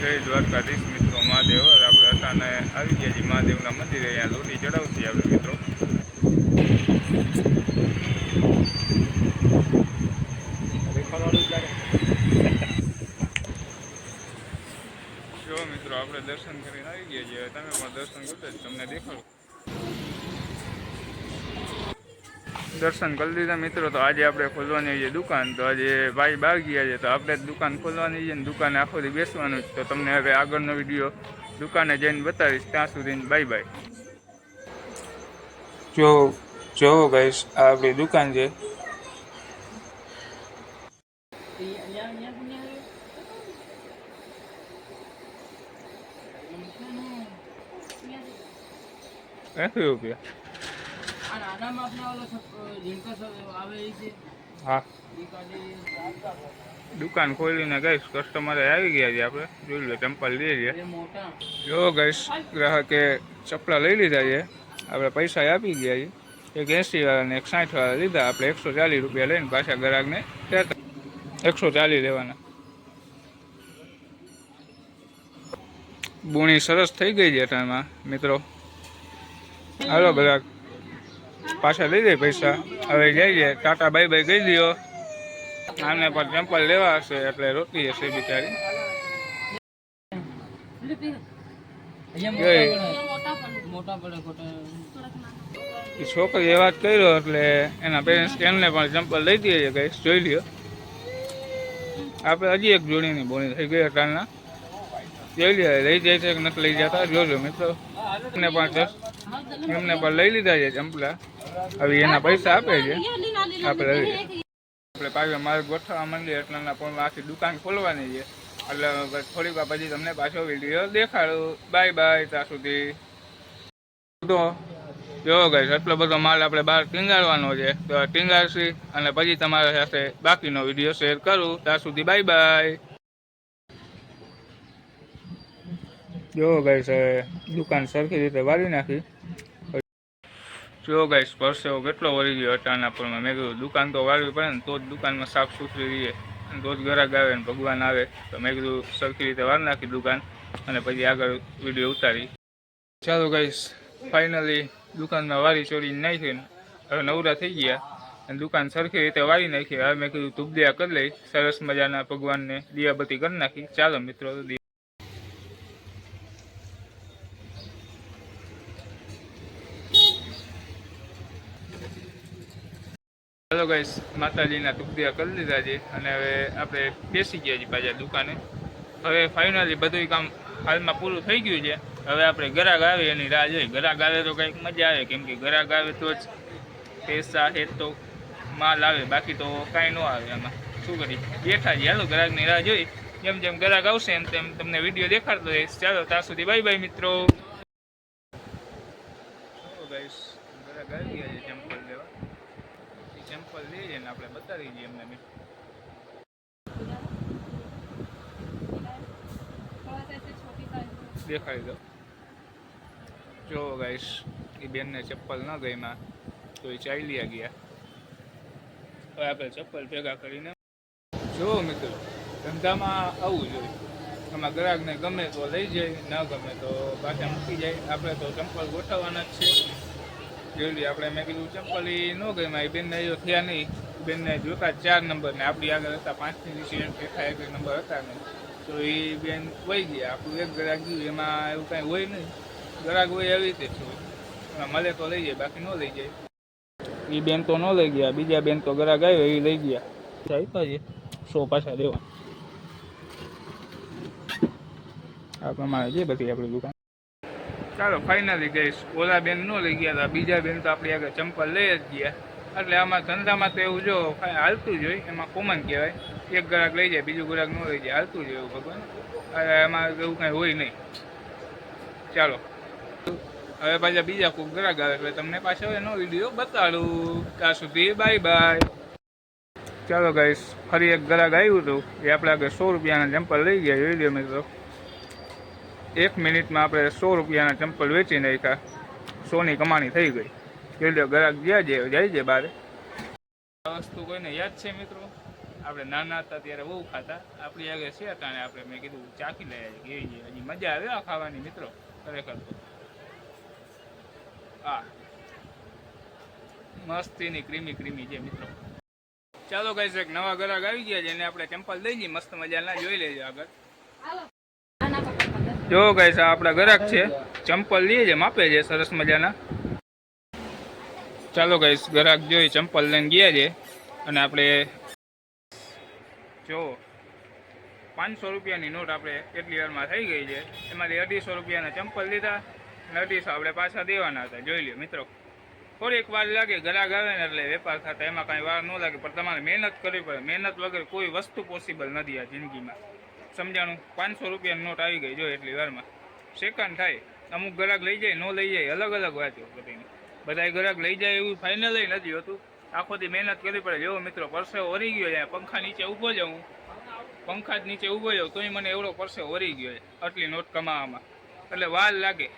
જય દ્વારકાધીશ મિત્રો, મહાદેવ આપણે અટાણે આવી ગયા છીએ મહાદેવના મંદિરે, અહીંયા લોટી ચડાવતી આપણે મિત્રો. જો મિત્રો, આપણે દર્શન કરીને આવી ગયા છીએ. તમે પણ દર્શન કરતા જ તમને દેખાડો. દર્શન કરી લીધા મિત્રો. તો આજે આપણે ખોલવાની છે દુકાન. તો આજે ભાઈ બહાર ગયા છે. તો આપણે દુકાન ખોલવાની છે ને દુકાને આખો દી બેસવાનું છે. તો તમને હવે આગળનો વીડિયો દુકાને જઈને બતાવીશ. ત્યાં સુધી બાય બાય. જો જો ગાઈસ આ આપણી દુકાન છે. એસી રૂપિયા આ નાનામાં આપણે ઓલો સપ- ઝીણકા સપ આવે એ છે? હા. એ કાઢી દુકાન ખોલીને ગઈશ કસ્ટમરે આવી ગયા છે આપણે. જોઈ લો ચંપલ લઈએ છીએ એ મોટા. જો ગઈશ ગ્રાહકે ચપલા લઈ લીધા છે. આપણે પૈસા આપી ગયા છે. એક એંસી વાળાને એક સાઠ વાળા લીધા. આપણે એકસો ચાલીસ રૂપિયા લઈને પાછા ગ્રાહકને દેતા એકસો ચાલીસ લેવાના. બોણી સરસ થઈ ગઈ છે અટાણમાં મિત્રો. હાલો ગ્રાહક. પાછા લઈ દે પૈસા. હવે જઈએ ટાટા બાય બાય કહી દો આને પણ ચંપલ લેવા હશે, એટલે રોકી હશે બિચારી. ખોટા એ વાત કર્યો, એટલે એના પેરેન્ટ્સ એમને પણ ચંપલ લઈ દઈએ છે કઈ જોઈ લ્યો. આપણે હજી એક જોડીની બોલી થઈ ગઈ અટાણના. જોઈ લ્યો, લઈ જાય છે કે નથી લઈ જતા? જોજો મિત્રો. એમને પણ એમને પણ લઈ લીધા છે ચંપલા. હવે એના પૈસા આપે છે. આપણે લઈ. આપણે મારે ગોઠવવા માંડીએ એટલાના પણ આખી દુકાન ખોલવાની છે. એટલે થોડીક વાર પછી તમને પાછો વીડિયો દેખાડું. બાય બાય, ત્યાં સુધી. તો, જો ગઈ એટલો બધો માલ આપણે બહાર ટીંગાડવાનો છે. તો ટીંગાડશી અને પછી તમારા સાથે બાકીનો વીડિયો શેર કરું. ત્યાં સુધી બાય બાય. જો ગઈશ દુકાન સરખી રીતે વાળી નાખી. જો ગઈશ પરસેવો કેટલો વળી ગયો અટાણા પર મેં કીધું, દુકાન તો વાળવી પડે ને, તો જ દુકાનમાં સાફ સુથરી રહીએ. અને તો જ ગ્રાહક આવે ને ભગવાન આવે. તો મેં કીધું, સરખી રીતે વાર નાખી દુકાન અને પછી આગળ વીડિયો ઉતારી. ચાલો ગાઈશ ફાઇનલી દુકાનમાં વારી ચોરી નાખીને હવે નવરા થઈ ગયા અને દુકાન સરખી રીતે વારી નાખી. હવે મેં કીધું, ધૂપદિયા કરી લઈ. સરસ મજાના ભગવાનને દિયાબત્તી કરી નાખી. ચાલો મિત્રો ચાલો ગાઈસ માતાજીના ટુકડિયા કરી લીધા છે અને હવે આપણે બેસી ગયા છીએ પાછા દુકાને. હવે ફાઇનલી બધું કામ હાલમાં પૂરું થઈ ગયું છે. હવે આપણે ગરાગ આવે એની રાહ જોઈ. ગરાગ આવે તો કંઈક મજા આવે, કેમ કે ગરાગ આવે તો જ પૈસા હે તો માલ આવે, બાકી તો કાંઈ ન આવે એમાં શું કરી બેઠા છીએ. હાલો, ગરાગની રાહ જોઈ. જેમ જેમ ગરાગ આવશે એમ તેમ તમને વીડિયો દેખાડતો રહીશ. ચાલો, ત્યાં સુધી બાય બાય મિત્રો ગાઈસ ગરાગ આવી ગયા છે ચંપલ લેવા સેમ્પલ લઈ જઈને આપણે બતાવી દઈએ એમને બી દેખાડી દો જો ગાઈશ એ બેનને ચપ્પલ ન ગઈમાં તો એ ચાલ્યા ગયા હવે આપણે ચપ્પલ ભેગા કરીને જો મિત્રો, ધંધામાં આવવું જોઈએ. આમાં ગ્રાહકને ગમે તો લઈ જાય, ન ગમે તો પાછા મૂકી જાય. આપણે તો ચંપલ ગોઠવવાના જ છે. જોઈ આપણે મેં કીધું ચંપલ ન ગઈ એ બેનને જો થયા નહીં. બેનને જોતા ચાર નંબર ને આપણી આગળ હતા પાંચથી નીચે દેખાય એક નંબર હતા નહીં. તો એ બેન વહી ગયા. આપણું એક ગ્રાહક ગયું એમાં એવું કાંઈ હોય નહીં. ગ્રાહક હોય એવી રીતે શું મળે તો લઈ જાય બાકી ન લઈ જાય. એ બેન તો ન લઈ ગયા બીજા બેન તો ગ્રાહક આવ્યો એ લઈ ગયા. આપ્યા છે સો પાછા દેવા આ પ્રમાણે છે બધી આપણી દુકાન. ચાલો ફાઇનલી ગઈશ ઓલા બેન ન લઈ ગયા હતા. બીજા બેન તો આપણી આગળ ચંપલ લઈ જ ગયા. એટલે આમાં ધંધામાં તો એવું જો હાલતું જ હોય, એમાં કોમન કહેવાય. એક ગ્રાહક લઈ જાય, બીજું ગ્રાહક ન લઈ જાય. હાલતું જ હોય એવું ભગવાન. હવે એમાં એવું કાંઈ હોય નહીં. ચાલો. હવે પાછા બીજા કોઈ ગ્રાહક આવે, એટલે તમને પાછો એનો વીડિયો બતાડું. ત્યાં સુધી બાય બાય ચાલો ગાઈસ ફરી એક ગ્રાહક આવ્યું હતું. એ આપણે આગળ સો રૂપિયાના ચંપલ લઈ ગયા, જોઈ લો મિત્રો. એક મિનિટમાં આપણે સો રૂપિયાના ચંપલ વેચી નાખ્યા. સોની કમાણી થઈ ગઈ. એટલે ગ્રાહક જ્યાં જે, જાય છે બારે આ વસ્તુ કોઈને યાદ છે મિત્રો? આપણે નાના હતા ત્યારે બહુ ખાતા. આપણી આગળ છે તાણે આપણે મેં કીધું, ચાખી લઈએ કેવી હજી મજા આવે આ ખાવાની મિત્રો, ખરેખર તો. હા. મસ્તીની ક્રીમી ક્રીમી છે મિત્રો. ચાલો કઈ એક નવા ગ્રાહક આવી ગયા છે, એને આપણે ચંપલ દઈ જઈએ મસ્ત મજાના, જોઈ લેજો આગળ. જો ગાઈસ, આ આપણા ગ્રાહક છે. ચંપલ લઈએ છે માપે છે, સરસ મજાના. ચાલો ગાઈસ ગ્રાહક જોઈ ચંપલ લઈને ગયા છે. અને આપણે જો, પાંચસો રૂપિયાની નોટ આપણે એટલી વારમાં થઈ ગઈ છે. એમાંથી અઢીસો રૂપિયાના ચંપલ લીધા અને અઢીસો આપણે પાછા દેવાના હતા. જોઈ લ્યો મિત્રો. થોડીક વાર લાગે ગ્રાહક આવે ને એટલે વેપાર થતા, એમાં કાંઈ વાર ન લાગે, પણ તમારે મહેનત કરવી પડે. મહેનત વગર કોઈ વસ્તુ પોસિબલ નથી આ જિંદગીમાં. સમજાણું? પાંચસો રૂપિયાની નોટ આવી ગઈ, જો એટલી વારમાં. સેકન્ડ થાય? અમુક ગ્રાહક લઈ જાય, ન લઈ જાય, અલગ અલગ વાત બધીની. બધા ગ્રાહક લઈ જાય એવું ફાઇનલ નથી હોતું. આખોથી મહેનત કરવી પડે. જેવો મિત્રો પરસેવો ઓરી ગયો છે, પંખા નીચે ઊભો જાઉં પંખા જ નીચે ઊભો જાઉં, તોય મને એવડો પરસેવો ઓરી ગયો છે, આટલી નોટ કમાવામાં. એટલે વાર લાગે.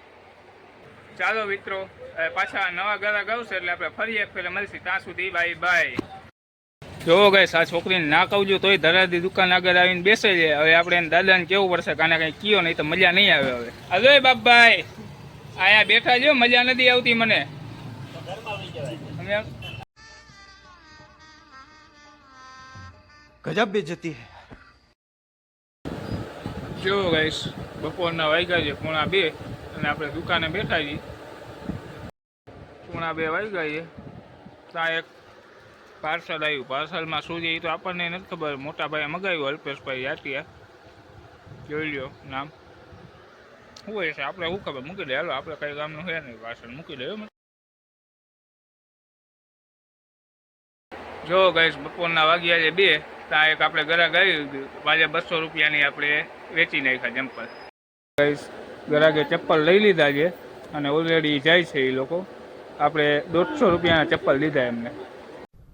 ચાલો મિત્રો પાછા નવા ગ્રાહક આવશે એટલે આપણે ફરી એક ફેરે મળશે. ત્યાં સુધી બાય બાય જોવો ગઈ આ છોકરીને ના કહું તોય ધરાદી દુકાન આગળ આવીને બેસે છે. હવે આપણે દાદાને કેવું પડશે કાને કઈ કયો નહીં તો મજા નહીં આવે હવે. અજય બાપભાઈ આયા બેઠા જો મજા નથી આવતી મને. ગજબ બે જતી જો ગાઈશ બપોરના વાગ્યા છે પોણા બે અને આપણે દુકાને બેઠા છીએ. પોણા બે વાગ્યા છે. ત્યાં એક પાર્સલ આવ્યું. પાર્સલમાં શું છે એ તો આપણને નથી ખબર. મોટા ભાઈએ મગાવ્યું અલ્પેશભાઈ જાતિયા જોઈ લ્યો નામ. શું હોય છે? આપણે શું ખબર? મૂકી દે. હાલો, આપણે કઈ ગામનું છે નહીં. પાર્સલ મૂકી દે. જો ગઈશ બપોરના વાગ્યા છે બે. ત્યાં એક આપણે ગ્રાહક આવી પાછા બસો રૂપિયાની આપણે વેચી નાખ્યા ચંપલ. ગઈશ ગ્રાહકે ચપ્પલ લઈ લીધા છે અને ઓલરેડી જાય છે એ લોકો. આપણે દોઢસો રૂપિયાના ચપ્પલ લીધા એમને.